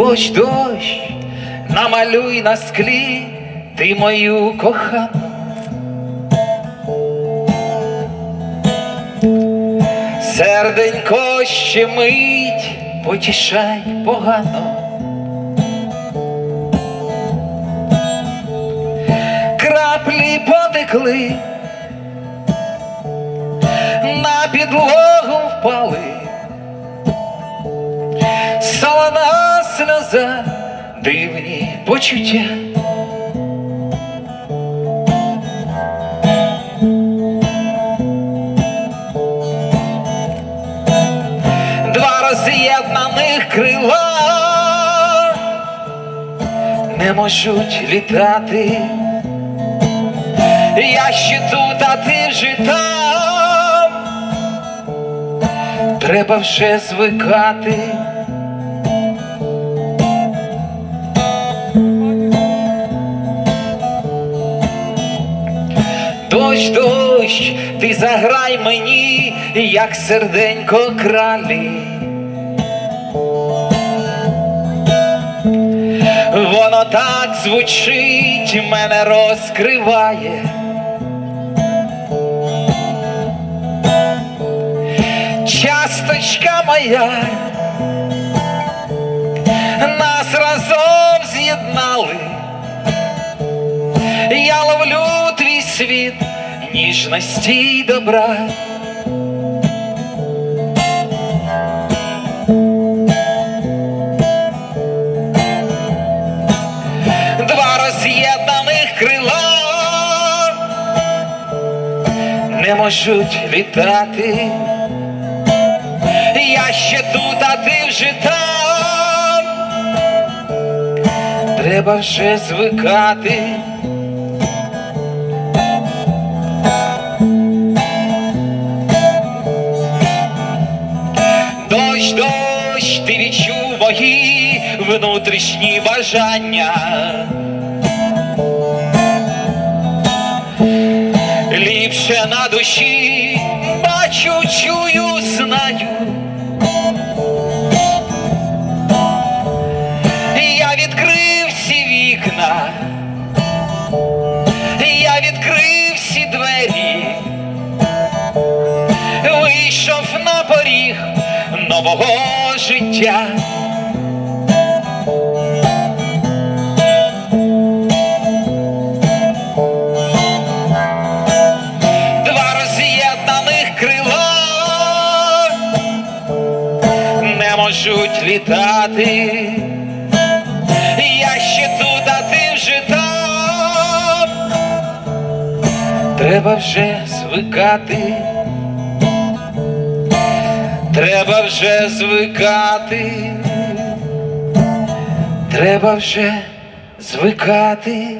Дощ, дощ, намалюй на склі ти мою кохану. Серденько ще мить, потішай погано. Краплі потекли, на підлогу впали, сльоза, дивні почуття. Два роз'єднаних крила не можуть літати. Я ще тут, а ти вже там. Треба вже звикати. Дощ, дощ, ти заграй мені, як серденько кралі. Воно так звучить, мене розкриває. Часточка моя, ніжності й добра. Два роз'єднаних крила не можуть літати. Я ще тут, а ти вже там. Треба вже звикати. Дощ, дощ, ти відчув мої внутрішні бажання. Ліпше на душі бачу, чую, знаю. Я відкрив всі вікна, я відкрив всі двері, вийшов на поріг нового життя. Два роз'єднаних крила не можуть літати. Я ще тут, а ти вже там. Треба вже звикати. Треба вже звикати. Треба вже звикати.